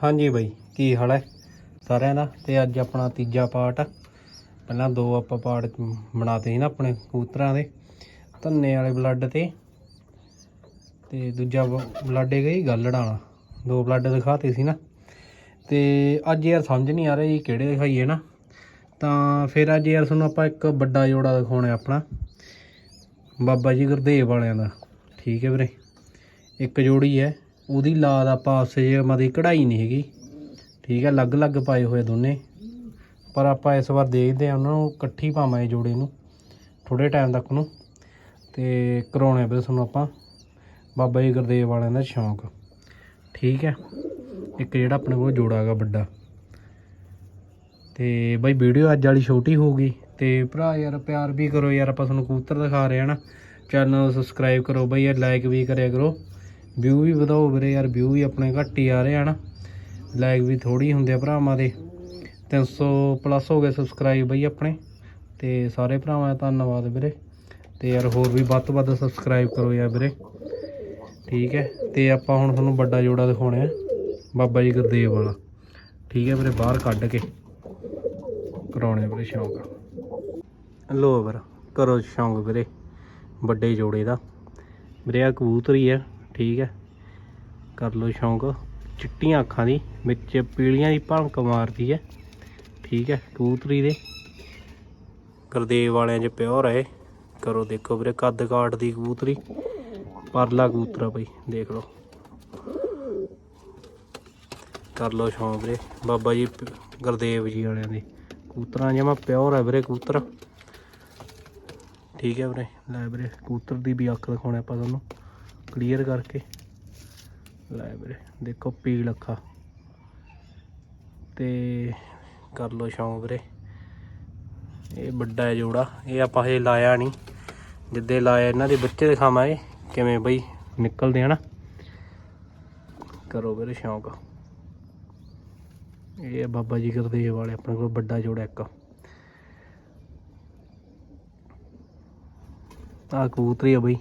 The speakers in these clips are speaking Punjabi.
ਹਾਂਜੀ ਬਾਈ, ਕੀ ਹਾਲ ਹੈ? ਸਾਰਿਆਂ ਦਾ? ਤੇ ਅੱਜ ਆਪਣਾ ਤੀਜਾ ਪਾਰਟ ਪਹਿਲਾਂ ਦੋ ਆਪਾਂ ਪਾਰਟ ਬਣਾਤੇ ਸੀ ਨਾ ਆਪਣੇ ਕਬੂਤਰਾਂ ਦੇ, ਧੰਨੇ ਵਾਲੇ ਬਲੱਡ ਤੇ। ਤੇ ਦੂਜਾ ਬਲੱਡ ਹੈਗਾ ਜੀ ਗੱਲੜਾਂ ਵਾਲਾ। ਦੋ ਬਲੱਡ ਦਿਖਾਤੇ ਸੀ ਨਾ। ਤੇ ਅੱਜ ਯਾਰ ਸਮਝ ਨਹੀਂ ਆ ਰਿਹਾ ਜੀ ਕਿਹੜੇ ਦਿਖਾਈਏ ਨਾ। ਤਾਂ ਫਿਰ ਅੱਜ ਯਾਰ ਤੁਹਾਨੂੰ ਆਪਾਂ ਇੱਕ ਵੱਡਾ ਜੋੜਾ ਦਿਖਾਉਣਾ ਆਪਣਾ। ਬਾਬਾ ਜੀ ਗੁਰਦੇਵ ਵਾਲਿਆਂ ਦਾ। ਠੀਕ ਹੈ ਵੀਰੇ? ਇੱਕ ਜੋੜੀ ਹੈ। ਉਹਦੀ ਲਾਦ ਆਪਾਂ ਆਪਸੇ ਜੇ ਮਦੀ ਕਢਾਈ ਨਹੀਂ ਹੈਗੀ। ਠੀਕ ਹੈ, ਅਲੱਗ-ਅਲੱਗ ਪਾਏ ਹੋਏ ਦੋਨੇ। ਪਰ ਆਪਾਂ ਇਸ ਵਾਰ ਦੇਖਦੇ ਆ ਉਹਨਾਂ ਨੂੰ ਇਕੱਠੀ ਪਾਵਾਂਗੇ ਜੋੜੇ ਨੂੰ ਥੋੜੇ ਟਾਈਮ ਤੱਕ ਨੂੰ। ਤੇ ਕਰਾਉਣੇ ਪਏ ਤੁਹਾਨੂੰ ਆਪਾਂ। ਬਾਬਾ ਜੀ ਗੁਰਦੇਵ ਵਾਲਿਆਂ ਦਾ ਸ਼ੌਂਕ। ਠੀਕ ਹੈ, ਇੱਕ ਜਿਹੜਾ ਆਪਣੇ ਕੋਲ ਜੋੜਾ ਹੈਗਾ ਵੱਡਾ। ਤੇ ਬਾਈ ਵੀਡੀਓ ਅੱਜ ਵਾਲੀ ਛੋਟੀ ਹੋਊਗੀ। ਤੇ ਭਰਾ ਯਾਰ, ਪਿਆਰ ਵੀ ਕਰੋ ਯਾਰ, ਆਪਾਂ ਤੁਹਾਨੂੰ ਕਬੂਤਰ ਦਿਖਾ ਰਹੇ ਹਾਂ ਨਾ। ਚੈਨਲ ਨੂੰ ਸਬਸਕ੍ਰਾਈਬ ਕਰੋ ਬਾਈ ਯਾਰ ਲਾਈਕ ਵੀ ਕਰਿਆ ਕਰੋ। ਵਿਊ ਵੀ ਵਧਾਓ ਵੀਰੇ ਯਾਰ ਵਿਊ ਵੀ ਆਪਣੇ ਘੱਟ ਹੀ ਆ ਰਹੇ ਹਨ ਲਾਈਕ ਵੀ ਥੋੜੀ ਹੁੰਦੇ ਆ ਭਰਾਵਾਂ ਦੇ। 300 ਪਲੱਸ ਹੋ ਗਏ ਸਬਸਕ੍ਰਾਈਬ ਬਈ ਆਪਣੇ। ਤੇ ਸਾਰੇ ਭਰਾਵਾਂ ਦਾ ਧੰਨਵਾਦ ਵੀਰੇ। ਤੇ ਯਾਰ ਹੋਰ ਵੀ ਵੱਧ ਤੋਂ ਵੱਧ ਸਬਸਕ੍ਰਾਈਬ ਕਰੋ ਯਾਰ ਵੀਰੇ। ਠੀਕ ਹੈ, ਤੇ ਆਪਾਂ ਹੁਣ ਤੁਹਾਨੂੰ ਵੱਡਾ ਜੋੜਾ ਦਿਖਾਉਣਾ ਹੈ ਬਾਬਾ ਜੀ ਗੁਰਦੇਵ ਵਾਲਾ। ਠੀਕ ਹੈ ਵੀਰੇ, ਬਾਹਰ ਕੱਢ ਕੇ ਕਰਾਉਣੇ ਵੀਰੇ ਸ਼ੌਂਕ। ਲੋ ਵੀਰ ਕਰੋ ਸ਼ੌਂਕ ਵੀਰੇ। ਵੱਡੇ ਜੋੜੇ ਦਾ। ਵੀਰੇ ਆ ਕਬੂਤਰ ਹੀ ਹੈ ਠੀਕ ਹੈ। ਕਰ ਲੋ ਸ਼ੌਂਕ। ਚਿੱਟੀਆਂ ਅੱਖਾਂ ਦੀ, ਵਿੱਚ ਪੀਲੀਆਂ ਦੀ ਭਣਕ ਮਾਰਦੀ ਹੈ। ਠੀਕ ਹੈ, ਕਬੂਤਰੀ ਦੇ। ਗੁਰਦੇਵ ਵਾਲਿਆਂ 'ਚ ਪਿਓਰ ਹੈ ਇਹ। ਕਰੋ ਦੇਖੋ ਵੀਰੇ, ਕੱਦ ਕਾਟ ਦੀ ਕਬੂਤਰੀ। ਪਰਲਾ ਕਬੂਤਰ ਬਈ, ਦੇਖ ਲਓ। ਕਰ ਲਓ ਸ਼ੌਂਕ ਵੀਰੇ। ਬਾਬਾ ਜੀ, ਗੁਰਦੇਵ ਜੀ ਵਾਲਿਆਂ ਦੇ। ਕਬੂਤਰਾਂ ਜਮਾ ਪਿਓਰ ਹੈ ਵੀਰੇ ਕਬੂਤਰ। ਠੀਕ ਹੈ ਵੀਰੇ, ਲੈ ਵੀਰੇ, ਕਬੂਤਰ ਦੀ ਵੀ ਅੱਖ ਦਿਖਾਉਣੇ ਆਪਾਂ ਤੁਹਾਨੂੰ। ਕਲੀਅਰ ਕਰਕੇ। ਲੈ ਵੀਰੇ, ਦੇਖੋ ਪੀਲ ਅੱਖਾਂ। ਤੇ ਕਰ ਲਓ ਸ਼ੌਂਕ ਵੀਰੇ। ਇਹ ਵੱਡਾ ਹੈ ਜੋੜਾ, ਇਹ ਆਪਾਂ ਹਜੇ ਲਾਇਆ ਨਹੀਂ। ਜਿੱਦੇ ਲਾਇਆ ਇਹਨਾਂ ਦੇ ਬੱਚੇ ਦਿਖਾਵਾਂਗੇ ਕਿਵੇਂ ਬਈ ਨਿਕਲਦੇ ਹਨਾ ਕਰੋ ਵੀਰੇ ਸ਼ੌਂਕ। ਇਹ ਹੈ ਬਾਬਾ ਜੀ ਗੁਰਦੇਵ ਵਾਲੇ, ਆਪਣੇ ਕੋਲ ਵੱਡਾ ਜੋੜਾ ਇੱਕ। ਆ ਕਬੂਤਰੀ ਆ ਬਈ।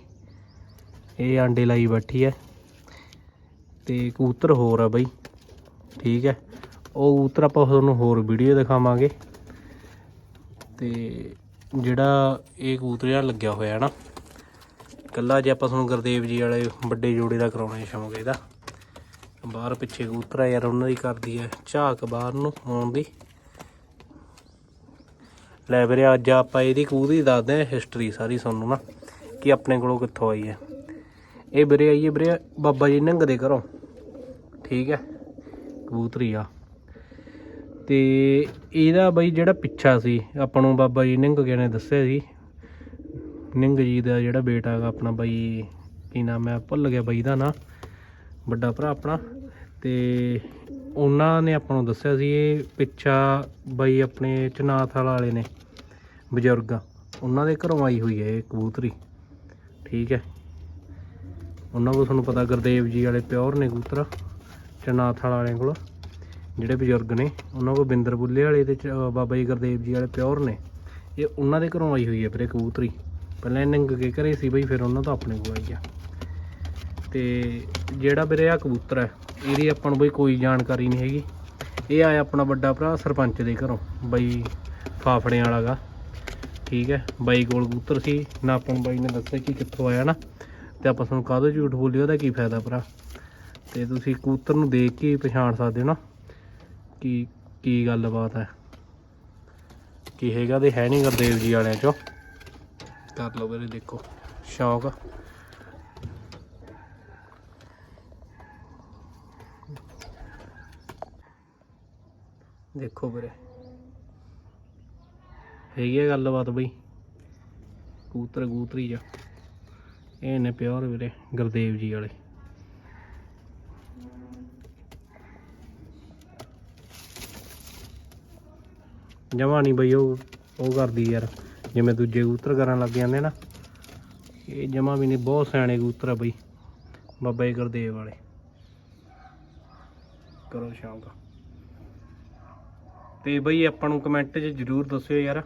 ਇਹ ਆਂਡੇ ਲਾਈ ਬੈਠੀ ਹੈ ਤੇ ਕਬੂਤਰ ਹੋਰ ਆ ਬਈ। ਠੀਕ ਹੈ ਉਹ ਕਬੂਤਰ ਆਪਾਂ ਤੁਹਾਨੂੰ ਹੋਰ ਵੀਡੀਓ ਦਿਖਾਵਾਂਗੇ। ਤੇ ਜਿਹੜਾ ਇਹ ਕਬੂਤਰ ਜਿਹੜਾ ਲੱਗਿਆ ਹੋਇਆ ਹੈ ਨਾ, ਕੱਲਾ ਜੇ ਆਪਾਂ ਤੁਹਾਨੂੰ ਗੁਰਦੇਵ ਜੀ ਵਾਲੇ ਵੱਡੇ ਜੋੜੇ ਦਾ ਕਰਾਉਣਾ ਸ਼ੌਂਕ ਇਹਦਾ। ਬਾਹਰ ਪਿੱਛੇ ਕਬੂਤਰ ਆ ਯਾਰ, ਉਹਨਾਂ ਦੀ ਕਰਦੀ ਹੈ ਝਾਕ ਬਾਹਰ ਨੂੰ ਆਉਣ ਦੀ। ਲੈ ਵੀਰੇ, ਅੱਜ ਆਪਾਂ ਇਹਦੀ ਕਬੂਤਰੀ ਦੱਸਦੇ ਹਾਂ ਹਿਸਟਰੀ ਸਾਰੀ ਤੁਹਾਨੂੰ ਨਾ, ਕਿ ਆਪਣੇ ਕੋਲੋਂ ਕਿੱਥੋਂ ਆਈ ਹੈ ਇਹ ਵੀਰੇ ਆਈਏ ਵੀਰੇ, ਬਾਬਾ ਜੀ ਨੰਗ ਦੇ ਘਰੋਂ। ਠੀਕ ਹੈ, ਕਬੂਤਰੀ ਆ। ਤੇ ਇਹਦਾ ਬਈ ਜਿਹੜਾ ਪਿੱਛਾ ਸੀ, ਆਪਾਂ ਨੂੰ ਬਾਬਾ ਜੀ ਨਿੰਗ ਗਿਆ ਨੇ ਦੱਸਿਆ ਸੀ? ਨਿੰਗ ਜੀ ਦਾ ਜਿਹੜਾ ਬੇਟਾ ਹੈਗਾ ਆਪਣਾ ਬਾਈ, ਕੀ ਨਾਮ ਹੈ, ਭੁੱਲ ਗਿਆ ਬਾਈ ਦਾ ਨਾਂ। ਵੱਡਾ ਭਰਾ ਆਪਣਾ। ਤੇ ਉਹਨਾਂ ਨੇ ਆਪਾਂ ਨੂੰ ਦੱਸਿਆ ਸੀ, ਇਹ ਪਿੱਛਾ ਬਾਈ ਆਪਣੇ ਚਨਾਥਲ ਵਾਲੇ ਨੇ, ਬਜ਼ੁਰਗ। ਉਹਨਾਂ ਦੇ ਘਰੋਂ ਆਈ ਹੋਈ ਹੈ ਇਹ ਕਬੂਤਰੀ। ਠੀਕ ਹੈ ਉਹਨਾਂ ਕੋਲ ਤੁਹਾਨੂੰ ਪਤਾ ਗੁਰਦੇਵ ਜੀ ਵਾਲੇ ਪਿਓਰ ਨੇ ਕਬੂਤਰ, ਚਨਾਥਲ ਵਾਲਿਆਂ ਕੋਲ, ਜਿਹੜੇ ਬਜ਼ੁਰਗ ਨੇ। ਉਹਨਾਂ ਕੋਲ ਬਿੰਦਰ ਬੁੱਲੇ ਵਾਲੇ ਤੇ ਚ- ਬਾਬਾ ਜੀ ਗੁਰਦੇਵ ਜੀ ਵਾਲੇ ਪਿਓਰ ਨੇ। ਇਹ ਉਹਨਾਂ ਦੇ ਘਰੋਂ ਆਈ ਹੋਈ ਹੈ ਵੀਰੇ ਕਬੂਤਰੀ ਪਹਿਲਾਂ ਇਹ ਨੰਗ ਕੇ ਘਰੇ ਸੀ ਬਈ, ਫਿਰ ਉਹਨਾਂ ਤੋਂ ਆਪਣੇ ਕੋਲ ਆਈ ਆ। ਤੇ ਜਿਹੜਾ ਵੀਰੇ ਆ ਕਬੂਤਰ ਹੈ, ਇਹਦੀ ਆਪਾਂ ਨੂੰ ਬਈ ਕੋਈ ਜਾਣਕਾਰੀ ਨਹੀਂ ਹੈਗੀ। ਇਹ ਆਇਆ ਆਪਣਾ ਵੱਡਾ ਭਰਾ ਸਰਪੰਚ ਦੇ ਘਰੋਂ, ਬਈ ਫਾਫੜਿਆਂ ਵਾਲਾ ਗਾ। ਠੀਕ ਹੈ, ਬਾਈ ਕੋਲ ਕਬੂਤਰ ਸੀ। ਨਾ ਆਪਾਂ ਬਾਈ ਨੇ ਦੱਸਿਆ ਕਿ ਕਿੱਥੋਂ ਆਇਆ ਨਾ। ਤੇ ਆਪਾਂ ਤੁਹਾਨੂੰ ਕਾਹਦੋਂ ਝੂਠ ਬੋਲਿਓ ਉਹਦਾ ਕੀ ਫਾਇਦਾ ਭਰਾ? ਤੇ ਤੁਸੀਂ ਕਬੂਤਰ ਨੂੰ ਦੇਖ ਕੇ ਪਛਾਣ ਸਕਦੇ ਹੋ ਨਾ ਕੀ ਕੀ ਗੱਲਬਾਤ ਹੈ। ਕੀ ਹੈਗਾ ਤੇ ਹੈ ਨਹੀਂ ਗੁਰਦੇਵ ਜੀ ਵਾਲਿਆਂ ਚੋਂ। ਕਰ ਲਓ ਵੀਰੇ, ਦੇਖੋ। ਸ਼ੌਕ। ਦੇਖੋ ਵੀਰੇ। ਹੈਗੀ ਆ ਗੱਲਬਾਤ ਬਈ। ਕੂਤਰ ਕਬੂਤਰੀ ਜਾ ਇਹ ਨੇ ਪਿਓਰ ਵੀਰੇ, ਗੁਰਦੇਵ ਜੀ ਵਾਲੇ। ਜਮਾ ਨਹੀਂ ਬਈ ਉਹ ਉਹ ਕਰਦੀ ਯਾਰ, ਜਿਵੇਂ ਦੂਜੇ ਕਬੂਤਰ ਕਰਨ ਲੱਗ ਜਾਂਦੇ ਨਾ। ਇਹ ਜਮਾ ਵੀ ਨਹੀਂ ਬਹੁਤ ਸਿਆਣੇ ਕਬੂਤਰ ਆ ਬਈ, ਬਾਬਾ ਜੀ ਗੁਰਦੇਵ ਵਾਲੇ। ਕਰੋ ਸ਼ੌਂਕ ਤੇ ਬਈ ਆਪਾਂ ਨੂੰ ਕਮੈਂਟ 'ਚ ਜਰੂਰ ਦੱਸਿਓ ਯਾਰ,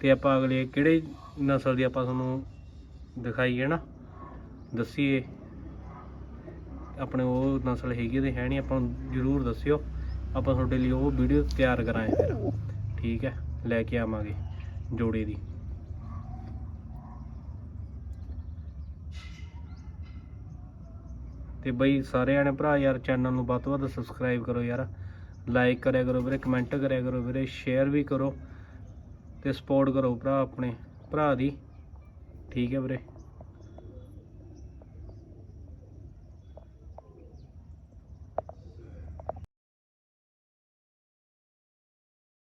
ਤੇ ਆਪਾਂ ਅਗਲੇ ਕਿਹੜੇ ਨਸਲ ਦੀ ਆਪਾਂ ਤੁਹਾਨੂੰ ਦਿਖਾਈਏ ਨਾ। ਦੱਸੀਏ। ਆਪਣੇ ਉਹ ਨਸਲ ਹੈਗੀ ਤੇ ਹੈ ਨਹੀਂ ਆਪਾਂ ਨੂੰ ਜਰੂਰ ਦੱਸਿਓ। ਆਪਾਂ ਤੁਹਾਡੇ ਲਈ ਉਹ ਵੀਡੀਓ ਤਿਆਰ ਕਰਾਂਗੇ ਫਿਰ। ਠੀਕ ਹੈ, ਲੈ ਕੇ ਆਵਾਂਗੇ ਜੋੜੇ ਦੀ। ਤੇ ਬਈ ਸਾਰੇ ਆਣੇ ਭਰਾ ਯਾਰ ਚੈਨਲ ਨੂੰ ਵੱਧ ਤੋਂ ਵੱਧ ਸਬਸਕ੍ਰਾਈਬ ਕਰੋ ਯਾਰ। ਲਾਈਕ ਕਰਿਆ ਕਰੋ ਵੀਰੇ ਕਮੈਂਟ ਕਰਿਆ ਕਰੋ ਵੀਰੇ ਸ਼ੇਅਰ ਵੀ ਕਰੋ ਤੇ ਸਪੋਰਟ ਕਰੋ ਭਰਾ ਆਪਣੇ, ਭਰਾ ਦੀ। ਠੀਕ ਹੈ ਵੀਰੇ।